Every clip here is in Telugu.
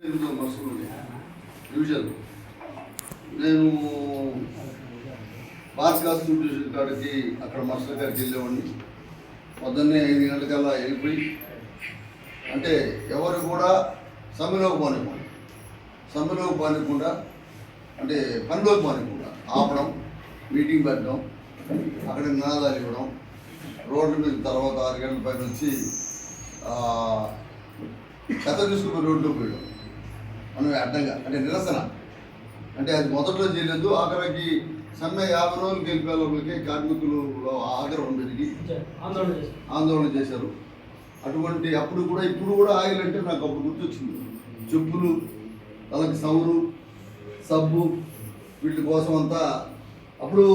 ఎనిమిదో బస్సులు డివిజన్ నేను భాస్కర్ డివిజన్ కాడికి అక్కడ మాస్టర్ గారికి వెళ్ళేవాడిని. పొద్దున్నే ఐదు గంటలకల్లా వెళ్ళిపోయి అంటే ఎవరు కూడా సమ్మెలోకి పోనివ్వండి సమ్మెలోకి పోనివ్వకుండా అంటే పనిలోకి పోనివ్వకుండా ఆపడం మీటింగ్ పెట్టడం అక్కడ నినాదాలు ఇవ్వడం రోడ్ల మీద తర్వాత ఆరు గంటల పైన వచ్చి చెత్త తీసుకుని రోడ్లో పోయడం. మనం అడ్డంగా అంటే నిరసన. అంటే అది మొదట్లో చేయలేదు ఆఖరికి సమ్మె యాభై రోజులు గెలిపే లోపలికి కార్మికులు ఆగ్రహం పెరిగి ఆందోళన చేశారు. అటువంటి అప్పుడు కూడా ఇప్పుడు కూడా ఆయిల్ అంటే నాకు అప్పుడు గుర్తొచ్చింది. చెప్పులు తలకి సౌరు సబ్బు వీటి కోసం అంతా అప్పుడు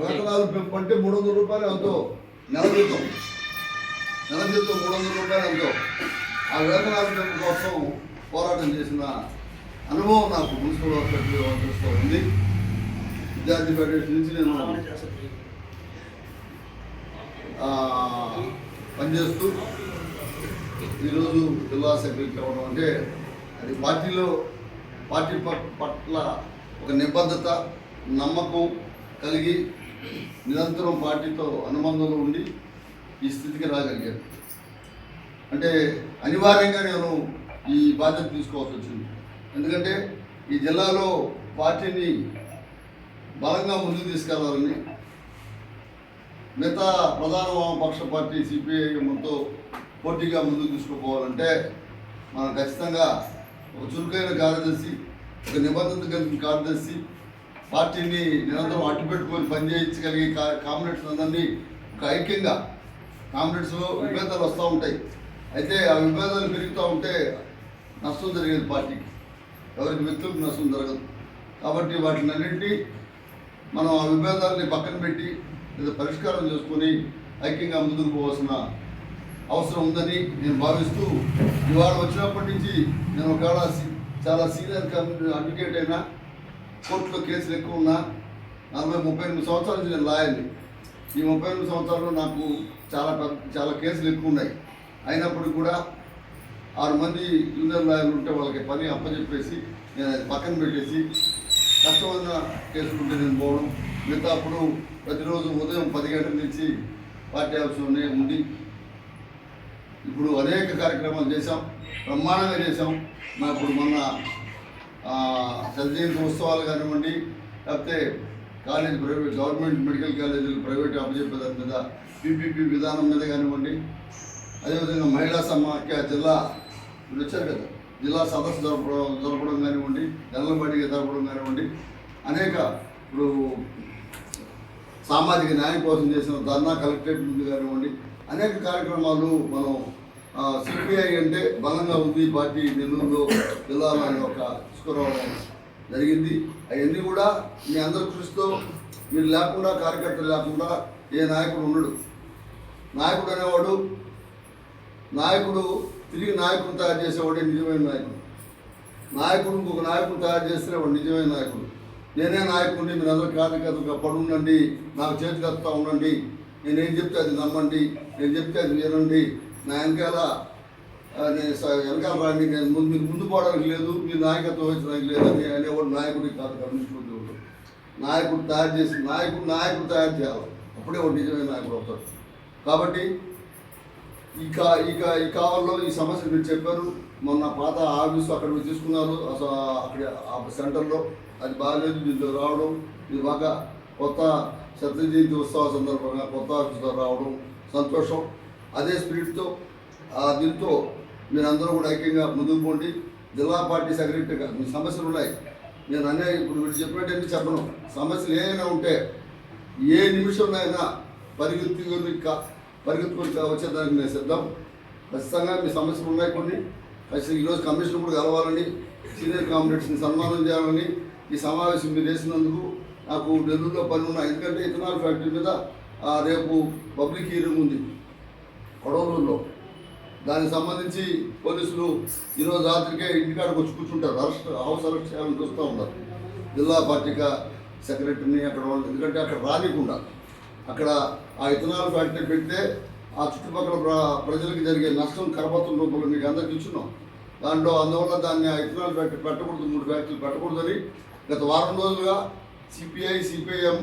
వేతనాలు పెంపు అంటే మూడు వందల రూపాయలు ఎంతో. నెల జీతం. నెల జీతం మూడు వందల రూపాయలు ఎంతో. ఆ వేతనాల పెంపు కోసం పోరాటం చేసిన అనుభవం నాకు మున్సిపల్ హాస్పిటల్ ఆఫీస్లో ఉంది. విద్యార్థి ఫెడరేషన్ నుంచి నేను పనిచేస్తూ ఈరోజు జిల్లా సెక్రటరీ అవ్వడం అంటే అది పార్టీలో పార్టీ పట్ల ఒక నిబద్ధత నమ్మకం కలిగి నిరంతరం పార్టీతో అనుబంధంలో ఉండి ఈ స్థితికి రాగలిగాను. అంటే అనివార్యంగా నేను ఈ బాధ్యత తీసుకోవాల్సి వచ్చింది. ఎందుకంటే ఈ జిల్లాలో పార్టీని బలంగా ముందుకు తీసుకెళ్ళాలని మిగతా ప్రధాన వామపక్ష పార్టీ సిపిఐఎంతో పోటీగా ముందుకు తీసుకుపోవాలంటే మనం ఖచ్చితంగా ఒక చురుకైన కార్యదర్శి ఒక నిబంధన కలిగిన కార్యదర్శి పార్టీని నిరంతరం అట్టుపెట్టుకొని పనిచేయించగలిగే కా- కామ్రేడ్స్ అందరినీ ఒక ఐక్యంగా కామ్రేడ్స్లో విభేదాలు వస్తూ ఉంటాయి. అయితే ఆ విభేదాలు పెరుగుతూ ఉంటే నష్టం జరిగేది పార్టీకి. ఎవరికి వ్యక్తులకు నష్టం జరగదు. కాబట్టి వాటిని అన్నింటినీ మనం ఆ విభేదాలని పక్కన పెట్టి లేదా పరిష్కారం చేసుకొని ఐక్యంగా ముందుకు పోవాల్సిన అవసరం ఉందని నేను భావిస్తూ ఇవాళ వచ్చినప్పటి నుంచి నేను ఒకవేళ చాలా సీనియర్ అడ్వకేట్ అయినా కోర్టులో కేసులు ఎక్కువ ఉన్నా నలభై ముప్పై ఎనిమిది సంవత్సరాల నుంచి నేను లాయర్ని. ఈ ముప్పై ఎనిమిది సంవత్సరాల్లో నాకు చాలా పెద్ద చాలా కేసులు ఎక్కువ ఉన్నాయి. అయినప్పుడు కూడా ఆరు మంది జూనియర్ లాయర్లు ఉంటే వాళ్ళకి పని అప్పచెప్పేసి నేను అది పక్కన పెట్టేసి కష్టమైన కేసులు నేను పోవడం. మిగతా అప్పుడు ప్రతిరోజు ఉదయం పది గంటల నుంచి పార్టీ ఆఫీసులోనే ఉండి ఇప్పుడు అనేక కార్యక్రమాలు చేశాం. బ్రహ్మాండంగా చేశాం. మా ఇప్పుడు మొన్న చదివిన ఉత్సవాలు కానివ్వండి లేకపోతే కాలేజ్ ప్రైవేట్ గవర్నమెంట్ మెడికల్ కాలేజీలు ప్రైవేట్ అప్పచెప్పే దాని మీద పీపీపీ విధానం మీద కానివ్వండి అదేవిధంగా మహిళా సమాఖ్య జిల్లా ఇప్పుడు వచ్చారు కదా. జిల్లా సదస్సు జరపడం జరపడం కానివ్వండి జనలబడిగా జరపడం కానివ్వండి అనేక ఇప్పుడు సామాజిక న్యాయం కోసం చేసిన ధర్నా కలెక్టరేట్ ముందు కానివ్వండి అనేక కార్యక్రమాలు మనం సిపిఐ అంటే బలంగా ఉంది పార్టీ నెల్లూరులో జిల్లాలో అనే ఒక తీసుకురావడం జరిగింది. అవన్నీ కూడా మీ అందరి కృషితో మీరు లేకుండా కార్యకర్తలు లేకుండా ఏ నాయకుడు ఉండడు. నాయకుడు అనేవాడు నాయకుడు తిరిగి నాయకుడు తయారు చేసేవాడే నిజమైన నాయకుడు. నాయకుడు ఇంకొక నాయకుడు తయారు చేస్తే వాడు నిజమైన నాయకుడు. నేనే నాయకుడిని మీరు అందరూ కార్యకర్తలుగా పడి ఉండండి నాకు చేతికి వస్తూ ఉండండి. నేనేం చెప్తే అది నమ్మండి నేను చెప్తే అది వినండి. నా వెనకాల వెనకాల రాండి నేను ముందు మీరు ముందు పోవడానికి లేదు మీ నాయకత్వం వహించడానికి లేదు అని అనేవాడు నాయకుడి కాదు గమనించుకుంటూ నాయకుడు తయారు చేసి నాయకుడు నాయకుడు తయారు చేయాలి. అప్పుడే వాడు నిజమైన నాయకుడు అవుతాడు. కాబట్టి ఈ కా ఈ కా ఈ కావాలో ఈ సమస్య మీరు చెప్పారు. మొన్న పాత ఆఫీసు అక్కడ మీరు తీసుకున్నారు. అసలు అక్కడ ఆ సెంటర్లో అది బాగాలేదు. దీంట్లో రావడం ఇది బాగా కొత్త సత్యజయంతి జయంతి ఉత్సవ సందర్భంగా కొత్త ఆఫీసులో రావడం సంతోషం. అదే స్పిరిట్తో ఆ దీంతో మీరందరూ కూడా ఐక్యంగా ముందుకు పోండి. జిల్లా పార్టీ సెక్రటరీగా మీ సమస్యలు ఉన్నాయి. నేను అనే ఇప్పుడు వీళ్ళు చెప్పినట్టు చెప్పను. సమస్యలు ఏమైనా ఉంటే ఏ నిమిషంలో పరిగెత్తుకొని కా పరిగెత్తుకొని వచ్చేదానికి నేను సిద్ధం ఖచ్చితంగా మీ సమస్యలు ఉన్నాయి కొన్ని. ఖచ్చితంగా ఈరోజు కమిషన్ కూడా కలవాలని సీనియర్ కామ్రేడ్స్ని సన్మానం చేయాలని ఈ సమావేశం మీరు చేసినందుకు నాకు నెల్లూరులో పని ఉన్నాయి ఎందుకంటే ఇథనాల్ ఫ్యాక్టరీ మీద ఆ, రేపు పబ్లిక్ హీరింగ్ ఉంది కొడవలూరులో. దానికి సంబంధించి పోలీసులు ఈరోజు రాత్రికే ఇంటికాడికి వచ్చి కూర్చుంటారు. అరెస్ట్ హౌస్ అరెస్ట్ చేయాలని చూస్తూ ఉన్నారు. జిల్లా పార్టీగా సెక్రటరీని అక్కడ వాళ్ళు. ఎందుకంటే అక్కడ రానికుండా. అక్కడ ఆ ఇథనాల్ ఫ్యాక్టరీ పెడితే ఆ చుట్టుపక్కల ప్ర- ప్రజలకు జరిగే నష్టం కరపత్రం రూపంలో మీకు అందరికి ఇచ్చున్నాం. దాంట్లో అందువల్ల దాన్ని ఆ ఇథనాల్ ఫ్యాక్టరీ పెట్టకూడదు మూడు ఫ్యాక్టరీలు పెట్టకూడదని గత వారం రోజులుగా సిపిఐ సిపిఐఎం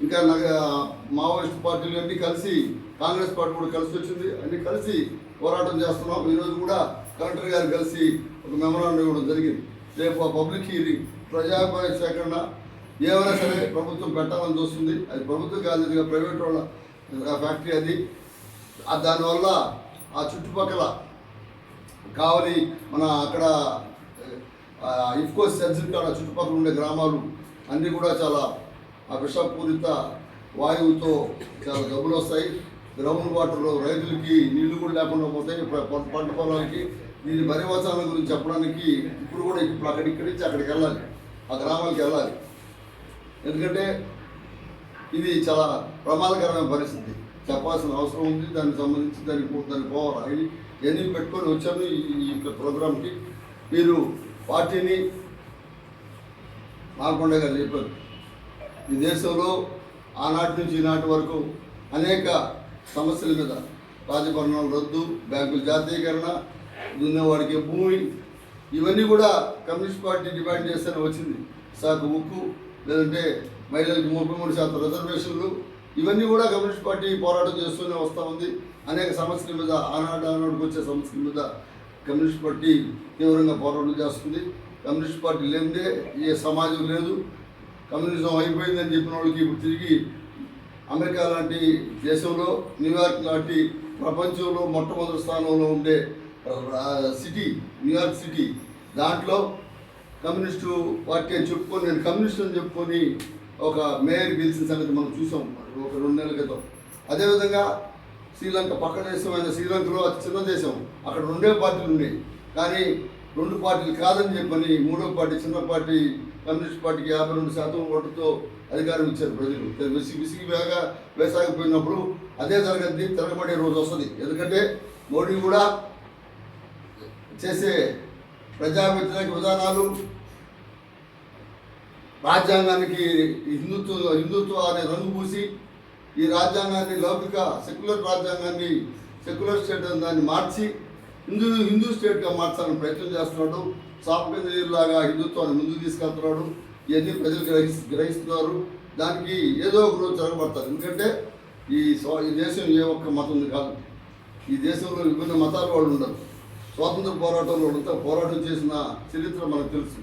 ఇంకా నగ- మావోయిస్ట్ పార్టీలు అన్నీ కలిసి కాంగ్రెస్ పార్టీ కూడా కలిసి వచ్చింది. అన్ని కలిసి పోరాటం చేస్తున్నాం. ఈరోజు కూడా కలెక్టర్ గారు కలిసి ఒక మెమరాండం ఇవ్వడం జరిగింది. రేపు ఆ పబ్లిక్ హీరింగ్ ప్రజాభిప్రాయ సేకరణ ఏమైనా సరే ప్రభుత్వం పెట్టాలని చూస్తుంది. అది ప్రభుత్వం కాదు ప్రైవేట్ వాళ్ళ ఫ్యాక్టరీ అది. దానివల్ల ఆ చుట్టుపక్కల కావలి మన అక్కడ ఆ, ఇఫ్కో సెన్సిల్ కాడ చుట్టుపక్కల ఉండే గ్రామాలు అన్నీ కూడా చాలా ఆ విషపూరిత వాయువుతో చాలా జబ్బులు వస్తాయి. గ్రౌండ్ వాటర్లో రైతులకి నీళ్ళు కూడా లేకుండా పోతాయి పంట పొలాలకి. దీని పరివచనాల గురించి చెప్పడానికి ఇప్పుడు కూడా ఇప్పుడు అక్కడ ఇక్కడి నుంచి అక్కడికి వెళ్ళాలి. ఆ గ్రామాలకు వెళ్ళాలి. ఎందుకంటే ఇది చాలా ప్రమాదకరమైన పరిస్థితి. చెప్పాల్సిన అవసరం ఉంది దానికి సంబంధించి దానికి దానికి పోవాలి. ఎన్ని పెట్టుకొని వచ్చాను ఈ ప్రోగ్రామ్కి మీరు పార్టీని మారకుండా చెప్పారు. ఈ దేశంలో ఆనాటి నుంచి ఈనాటి వరకు అనేక సమస్యల మీద రాజభరణాలు రద్దు బ్యాంకుల జాతీయకరణ దున్నవాడికి భూమి ఇవన్నీ కూడా కమ్యూనిస్ట్ పార్టీ డిమాండ్ చేస్తూనే వచ్చింది. సాకు ఉక్కు లేదంటే మహిళలకు ముప్పై మూడు శాతం రిజర్వేషన్లు ఇవన్నీ కూడా కమ్యూనిస్ట్ పార్టీ పోరాటం చేస్తూనే వస్తూ ఉంది. అనేక సమస్యల మీద ఆనాడు ఆనాడుకు వచ్చే సమస్యల మీద కమ్యూనిస్ట్ పార్టీ తీవ్రంగా పోరాటం చేస్తుంది. కమ్యూనిస్ట్ పార్టీ లేనిదే ఏ సమాజం లేదు. కమ్యూనిజం అయిపోయిందని చెప్పిన వాళ్ళకి ఇప్పుడు తిరిగి అమెరికా లాంటి దేశంలో న్యూయార్క్ లాంటి ప్రపంచంలో మొట్టమొదటి స్థానంలో ఉండే సిటీ న్యూయార్క్ సిటీ దాంట్లో కమ్యూనిస్టు పార్టీ అని చెప్పుకొని నేను కమ్యూనిస్ట్ అని చెప్పుకొని ఒక మేయర్ గెలిచిన సంగతి మనం చూసాం. ఒక రెండు నెలల క్రితం. అదేవిధంగా శ్రీలంక పక్క దేశమైన శ్రీలంకలో అతి చిన్న దేశం. అక్కడ రెండే పార్టీలు ఉన్నాయి. కానీ రెండు పార్టీలు కాదని చెప్పని మూడో పార్టీ చిన్న పార్టీ కమ్యూనిస్ట్ పార్టీకి యాభై రెండు శాతం ఓటుతో అధికారం ఇచ్చారు ప్రజలు. విసిగి విసిగి బాగా వేసాగిపోయినప్పుడు అదే జరగద్ది తిరగబడే రోజు వస్తుంది. ఎందుకంటే మోడీ కూడా చేసే ప్రజా వ్యతిరేక విధానాలు రాజ్యాంగానికి హిందుత్వ హిందుత్వ అనే రంగు పూసి ఈ రాజ్యాంగాన్ని లౌకిక సెక్యులర్ రాజ్యాంగాన్ని సెక్యులర్ స్టేట్ అని దాన్ని మార్చి హిందూ హిందూ స్టేట్గా మార్చాలని ప్రయత్నం చేస్తున్నాడు. సాపకేంద్రీయులాగా హిందుత్వాన్ని ముందుకు తీసుకెళ్తున్నాడు. ఇవన్నీ ప్రజలు గ్రహి గ్రహిస్తున్నారు. దానికి ఏదో ఒక రోజు జరగబడతారు. ఎందుకంటే ఈ ఈ దేశం ఏ ఒక్క మతం కాదు. ఈ దేశంలో విభిన్న మతాలు వాళ్ళు ఉండరు. స్వాతంత్ర పోరాటంలో అంతా పోరాటం చేసిన చరిత్ర మనకు తెలుసు.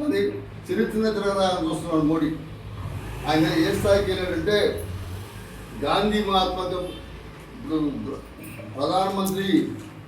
మరి చరిత్రనే తిరగరాని చూస్తున్నాడు మోడీ. ఆయన ఏ స్థాయికి వెళ్ళాడంటే గాంధీ మహాత్మక ప్రధానమంత్రి